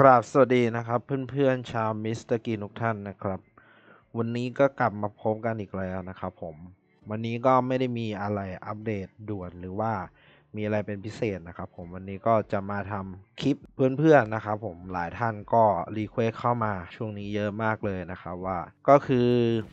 ครับสวัสดีนะครับ เพื่อนๆชาวมิสเตอร์กีนทุกท่านนะครับ วันนี้ก็กลับมาพบกันอีกแล้วนะครับผม วันนี้ก็ไม่ได้มีอะไรอัปเดตด่วนหรือว่า มีอะไรเป็นพิเศษนะครับผมวันนี้ก็จะมาทำคลิปเพื่อนๆนะครับผมหลายท่านก็รีเควสเข้ามาช่วงนี้เยอะมากเลยนะครับว่าก็คือ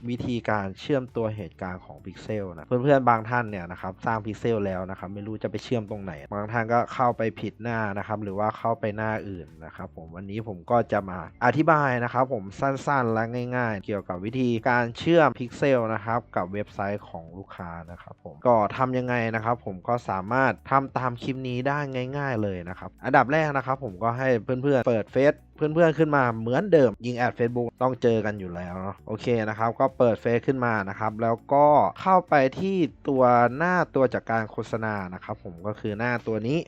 วิธีการเชื่อมตัวเหตุการณ์ของพิกเซลนะเพื่อนๆบางท่านเนี่ยนะครับสร้างพิกเซลแล้วนะครับไม่รู้จะไปเชื่อมตรงไหน บางท่านก็เข้าไปผิดหน้านะครับหรือว่าเข้าไปหน้าอื่นนะครับผมวันนี้ผมก็จะมาอธิบายนะครับผมสั้นๆและง่าย ๆ เกี่ยวกับวิธีการเชื่อมพิกเซลนะครับกับเว็บไซต์ของลูกค้านะครับผมก็ทำยังไงนะครับผมก็สามารถททำตามคลิปนี้ได้ง่าย ๆ เลยนะครับ อันดับแรกนะครับ ผมก็ให้เพื่อนๆเปิดเฟซเพื่อนๆขึ้นมาเหมือนเดิมยิงแอด Facebook ต้องเจอกันอยู่แล้วเนาะโอเคนะครับ ก็เปิดเฟซขึ้นมานะครับ แล้วก็เข้าไปที่ตัวหน้าตัวจากการโฆษณานะครับ ผมก็คือหน้าตัวนี้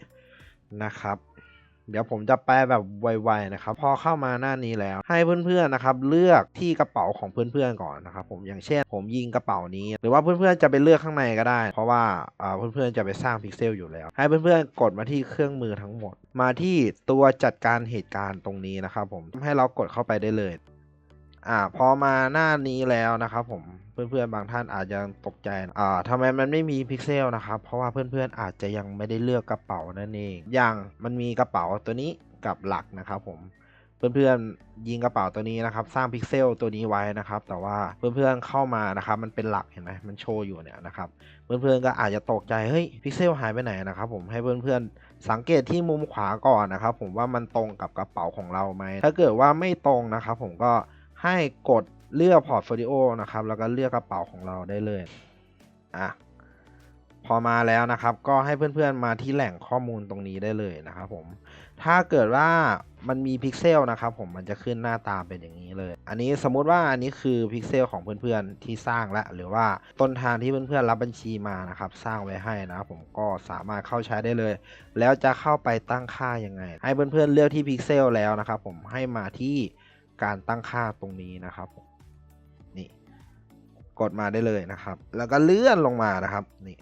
นะครับ เดี๋ยวผมจะแปลแบบไวๆนะครับ พอเข้ามาหน้านี้แล้ว ให้เพื่อนๆนะครับเลือกที่กระเป๋าของเพื่อนๆก่อนนะครับผมอย่างเช่น ผมยิงกระเป๋านี้ หรือว่าเพื่อนๆจะไปเลือกข้างในก็ได้ เพราะว่าเพื่อนๆจะไปสร้างพิกเซลอยู่แล้ว ให้เพื่อนๆกดมาที่เครื่องมือทั้งหมด มาที่ตัวจัดการเหตุการณ์ตรงนี้นะครับผมให้เรากดเข้าไปได้เลยอ่าพอมาหน้านี้แล้วนะครับผม เพื่อนๆบางท่านอาจจะตกใจอ่าทำไมมันไม่มีพิกเซลนะครับ เพราะว่าเพื่อนๆอาจจะยังไม่ได้เลือกกระเป๋านั่นเอง อย่างมันมีกระเป๋าตัวนี้กับหลักนะครับผมเพื่อนๆยิงกระเป๋าตัวนี้นะครับ สร้างพิกเซลตัวนี้ไว้นะครับ แต่ว่าเพื่อนๆเข้ามานะครับ มันเป็นหลักเห็นไหมมันโชว์อยู่เนี่ยนะครับ เพื่อนๆก็อาจจะตกใจเฮ้ยพิกเซลหายไปไหนนะครับ ผมให้เพื่อนๆสังเกตที่มุมขวาก่อนนะครับ ผมว่ามันตรงกับกระเป๋าของเราไหมถ้าเกิดว่าไม่ตรงนะครับ ผมก็ให้กด เลือกพอร์ตโฟลิโอนะครับ แล้วก็เลือกกระเป๋าของเราได้เลยอะพอมาแล้วนะครับ ก็ให้เพื่อนๆมาที่แหล่งข้อมูลตรงนี้ได้เลยนะครับผม ถ้าเกิดว่ามันมีพิกเซลนะครับผมมันจะขึ้นหน้าตาเป็นอย่างนี้เลย อันนี้สมมุติว่าอันนี้คือพิกเซลของเพื่อนๆที่สร้างแล้วหรือว่าต้นทางที่เพื่อนๆรับบัญชีมานะครับ สร้างไว้ให้นะผมก็สามารถเข้าใช้ได้เลย แล้วจะเข้าไปตั้งค่ายังไง ให้เพื่อนๆเลือกที่พิกเซลแล้วนะครับผมให้มาที่การตั้งค่าตรงนี้นะครับผม กดมาได้เลยนะครับ แล้วก็เลื่อนลงมานะครับนี่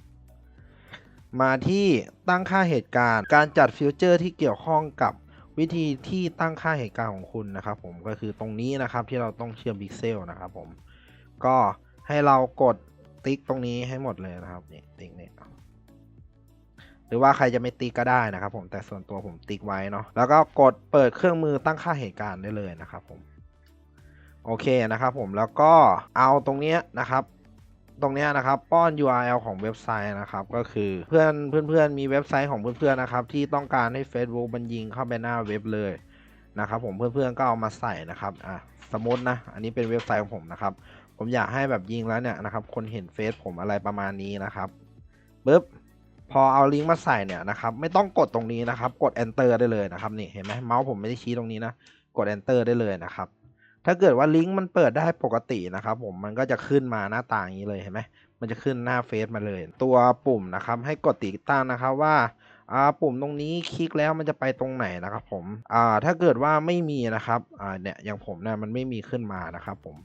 มาที่ตั้งค่าเหตุการณ์ การจัดฟิวเจอร์ที่เกี่ยวข้องกับวิธีที่ตั้งค่าเหตุการณ์ของคุณนะครับ ผมก็คือตรงนี้นะครับที่เราต้องเชื่อมพิกเซลนะครับผมก็ให้เรากดติ๊กตรงนี้ให้หมดเลยนะครับนี่ติ๊กนี่หรือว่าใครจะไม่ติ๊กก็ได้นะครับ ผมแต่ส่วนตัวผมติ๊กไว้เนาะแล้วก็กดเปิดเครื่องมือตั้งค่าเหตุการณ์ได้เลยนะครับผม โอเคนะครับผมแล้วก็เอาตรงนี้นะครับตรงนี้นะครับป้อน URL ของเว็บไซต์นะครับก็คือเพื่อนเพื่อนๆมีเว็บไซต์ของเพื่อนๆนะครับที่ต้องการให้ Facebook มันยิงเข้าไปหน้าเว็บเลยนะครับผมเพื่อนๆก็เอามาใส่นะครับอะสมมตินะอันนี้เป็นเว็บไซต์ของผมนะครับผมอยากให้แบบยิงแล้วเนี่ยนะครับคนเห็นเฟซผมอะไรประมาณนี้นะครับปึ๊บพอเอาลิงก์มาใส่เนี่ยนะครับไม่ต้องกดตรงนี้นะครับกด enter ได้เลยนะครับนี่เห็นไหมเมาส์ผมไม่ได้ชี้ตรงนี้นะกด enter ได้เลยนะครับ ถ้าเกิดว่าลิงก์มันเปิดได้ปกตินะครับผมมันก็จะขึ้นมาหน้าต่างนี้เลยเห็นไหมมันจะขึ้นหน้าเฟซมาเลย ตัวปุ่มนะครับ ให้กดติดตั้งนะครับว่าอ่าปุ่มตรงนี้คลิกแล้วมันจะไปตรงไหนนะครับผมอ่าถ้าเกิดว่าไม่มีนะครับอ่าเนี่ยอย่างผมเนี่ยมันไม่มีขึ้นมานะครับผม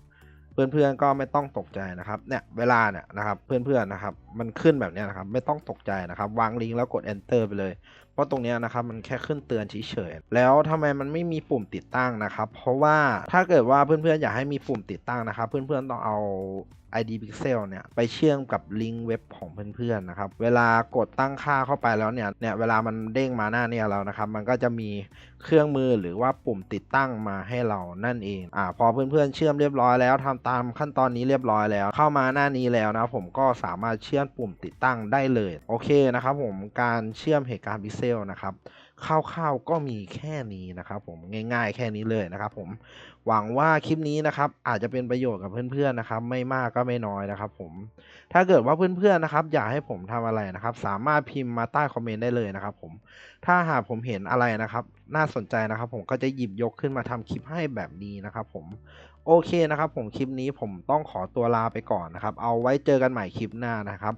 เพื่อนๆก็ไม่ต้องตกใจนะครับเนี่ยเวลาเนี่ยนะครับเพื่อนๆนะครับมันขึ้นแบบนี้นะครับไม่ต้องตกใจนะครับวางลิงก์แล้วกด enter ไปเลย เพราะตรงนี้นะครับมันแค่ขึ้นเตือนเฉยๆแล้วทำไมมันไม่มีปุ่มติดตั้งนะครับ เพราะว่าถ้าเกิดว่าเพื่อนๆอยากให้มีปุ่มติดตั้งนะครับ เพื่อนๆต้องเอา ID Pixel เนี่ยไปเชื่อมกับลิงก์เว็บของเพื่อนๆนะครับ เวลากดตั้งค่าเข้าไปแล้วเนี่ยเนี่ยเวลามันเด้งมาหน้าเนี่ยแล้วนะครับ มันก็จะมีเครื่องมือหรือว่าปุ่มติดตั้งมาให้เรานั่นเองอ่าพอเพื่อนๆเชื่อมเรียบร้อยแล้วทำตามขั้นตอนนี้เรียบร้อยแล้ว เข้ามาหน้านี้แล้วนะผมก็สามารถเชื่อมปุ่มติดตั้งได้เลยโอเคนะครับผมการเชื่อมเหตุการณ์พิเซลนะครับ คร่าวๆก็มีแค่นี้นะครับผมง่ายๆ แค่นี้เลยนะครับผมหวังว่าคลิปนี้นะครับอาจจะเป็นประโยชน์กับเพื่อนๆนะครับ ไม่มากก็ไม่น้อยนะครับ ผมถ้าเกิดว่าเพื่อนๆนะครับ อยากให้ผมทำอะไรนะครับ สามารถพิมพ์มาใต้คอมเมนต์ได้เลยนะครับ ผมถ้าหากผมเห็นอะไรนะครับ น่าสนใจนะครับ ผมก็จะหยิบยกขึ้นมาทำคลิปให้แบบนี้นะครับ ผมโอเคนะครับ ผมคลิปนี้ผมต้องขอตัวลาไปก่อนนะครับ เอาไว้เจอกันใหม่คลิปหน้านะครับ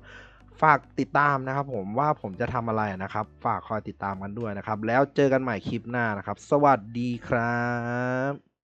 ฝากติดตามนะครับผมว่าผมจะทำอะไรนะครับ ฝากคอยติดตามกันด้วยนะครับ แล้วเจอกันใหม่คลิปหน้านะครับ สวัสดีครับ